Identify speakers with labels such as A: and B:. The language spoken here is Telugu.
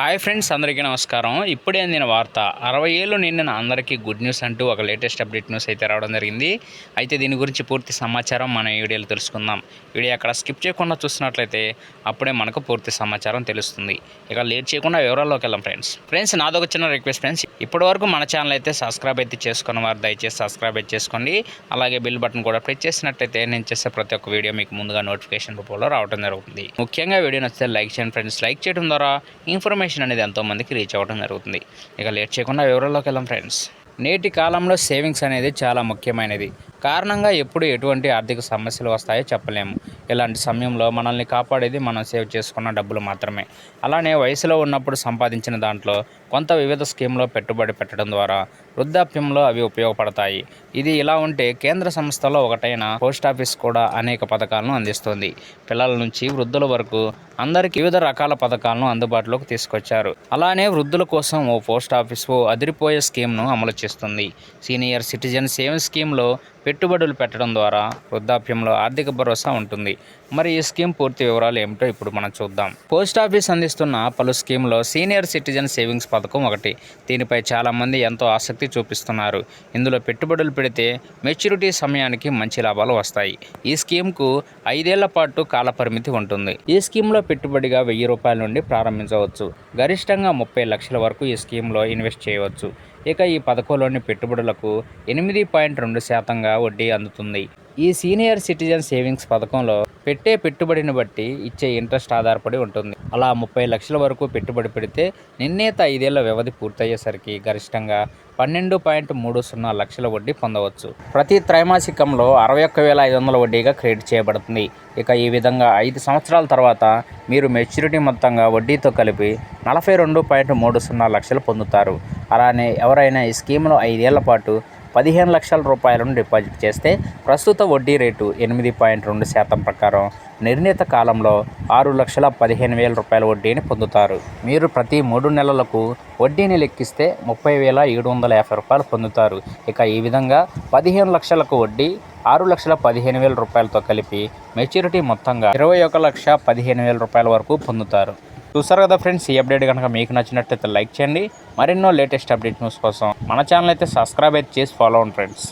A: హాయ్ ఫ్రెండ్స్ అందరికీ నమస్కారం. ఇప్పుడే అందిన వార్త అరవై ఏళ్ళు నిండిన అందరికీ గుడ్ న్యూస్ అంటూ ఒక లేటెస్ట్ అప్డేట్ న్యూస్ అయితే రావడం జరిగింది. అయితే దీని గురించి పూర్తి సమాచారం మన ఈ వీడియోలో తెలుసుకుందాం. వీడియో అక్కడ స్కిప్ చేయకుండా చూసినట్లయితే అప్పుడే మనకు పూర్తి సమాచారం తెలుస్తుంది. ఇక లేట్ చేయకుండా వివరాల్లోకి వెళ్ళాం ఫ్రెండ్స్. ఫ్రెండ్స్ నాదొక చిన్న రిక్వెస్ట్ ఫ్రెండ్స్. ఇప్పటి వరకు మన ఛానల్ అయితే సబ్స్క్రైబ్ అయితే చేసుకున్న వారు దయచేసి సబ్స్క్రైబ్ అయితే చేసుకోండి. అలాగే బిల్ బటన్ కూడా ప్రెస్ చేసినట్లయితే నేను చేసే ప్రతి ఒక్క వీడియో మీకు ముందుగా నోటిఫికేషన్ రూపంలో రావడం జరుగుతుంది. ముఖ్యంగా వీడియో నచ్చితే లైక్ చేయండి ఫ్రెండ్స్. లైక్ చేయడం ద్వారా ఇన్ఫర్మేషన్ అనేది ఎంతోమందికి రీచ్ అవ్వడం జరుగుతుంది. ఇక లేట్ చేయకుండా వివరాల్లోకి వెళ్ళాం ఫ్రెండ్స్. నేటి కాలంలో సేవింగ్స్ అనేది చాలా ముఖ్యమైనది. కారణంగా ఎప్పుడు ఎటువంటి ఆర్థిక సమస్యలు వస్తాయో చెప్పలేము. ఇలాంటి సమయంలో మనల్ని కాపాడేది మనం సేవ్ చేసుకున్న డబ్బులు మాత్రమే. అలానే వయసులో ఉన్నప్పుడు సంపాదించిన దాంట్లో కొంత వివిధ స్కీమ్లో పెట్టుబడి పెట్టడం ద్వారా వృద్ధాప్యంలో అవి ఉపయోగపడతాయి. ఇది ఇలా ఉంటే కేంద్ర సంస్థలో ఒకటైన పోస్ట్ ఆఫీస్ కూడా అనేక పథకాలను అందిస్తుంది. పిల్లల నుంచి వృద్ధుల వరకు అందరికీ వివిధ రకాల పథకాలను అందుబాటులోకి తీసుకొచ్చారు. అలానే వృద్ధుల కోసం ఓ పోస్ట్ ఆఫీస్ ఓ అదిరిపోయే స్కీమ్ను అమలు చేస్తుంది. సీనియర్ సిటిజన్ సేవింగ్ స్కీమ్లో పెట్టుబడులు పెట్టడం ద్వారా వృద్ధాప్యంలో ఆర్థిక భరోసా ఉంటుంది. మరి ఈ స్కీమ్ పూర్తి వివరాలు ఏమిటో ఇప్పుడు మనం చూద్దాం. పోస్ట్ ఆఫీస్ అందిస్తున్న పలు స్కీమ్లో సీనియర్ సిటిజన్ సేవింగ్స్ పథకం ఒకటి. దీనిపై చాలామంది ఎంతో ఆసక్తి చూపిస్తున్నారు. ఇందులో పెట్టుబడులు పెడితే మెచ్యూరిటీ సమయానికి మంచి లాభాలు వస్తాయి. ఈ స్కీమ్కు ఐదేళ్ళ పాటు కాల పరిమితి ఉంటుంది. ఈ స్కీమ్లో పెట్టుబడిగా వెయ్యి రూపాయల నుండి ప్రారంభించవచ్చు. గరిష్టంగా ముప్పై లక్షల వరకు ఈ స్కీమ్లో ఇన్వెస్ట్ చేయవచ్చు. ఇక ఈ పథకంలోని పెట్టుబడులకు ఎనిమిది పాయింట్ రెండు శాతంగా వడ్డీ అందుతుంది. ఈ సీనియర్ సిటిజన్ సేవింగ్స్ పథకంలో పెట్టే పెట్టుబడిని బట్టి ఇచ్చే ఇంట్రెస్ట్ ఆధారపడి ఉంటుంది. అలా ముప్పై లక్షల వరకు పెట్టుబడి పెడితే నిర్ణీత ఐదేళ్ళ వ్యవధి పూర్తయ్యేసరికి గరిష్టంగా పన్నెండు పాయింట్ మూడు సున్నా లక్షల వడ్డీ పొందవచ్చు. ప్రతి త్రైమాసికంలో అరవై ఒక్క వేల ఐదు వందల వడ్డీగా క్రెడిట్ చేయబడుతుంది. ఇక ఈ విధంగా ఐదు సంవత్సరాల తర్వాత మీరు మెచ్యూరిటీ మొత్తంగా వడ్డీతో కలిపి నలభై రెండు పాయింట్ మూడు సున్నా లక్షలు పొందుతారు. అలానే ఎవరైనా ఈ స్కీమ్లో ఐదేళ్ళ పాటు పదిహేను లక్షల రూపాయలను డిపాజిట్ చేస్తే ప్రస్తుత వడ్డీ రేటు ఎనిమిది పాయింట్ రెండు శాతం ప్రకారం నిర్ణీత కాలంలో ఆరు లక్షల పదిహేను వేల రూపాయల వడ్డీని పొందుతారు. మీరు ప్రతి మూడు నెలలకు వడ్డీని లెక్కిస్తే ముప్పై వేల ఏడు వందల యాభై రూపాయలు పొందుతారు. ఇక ఈ విధంగా పదిహేను లక్షలకు వడ్డీ ఆరు లక్షల పదిహేను వేల రూపాయలతో కలిపి మెచ్యూరిటీ మొత్తంగా ఇరవై ఒక లక్ష పదిహేను వేల రూపాయల వరకు పొందుతారు. చూసారు కదా ఫ్రెండ్స్ ఈ అప్డేట్ కనుక మీకు నచ్చినట్లయితే లైక్ చేయండి. మరెన్నో లేటెస్ట్ అప్డేట్ న్యూస్ కోసం మన ఛానల్ అయితే సబ్స్క్రైబ్ అయితే చేసి ఫాలో అవ్వండి ఫ్రెండ్స్.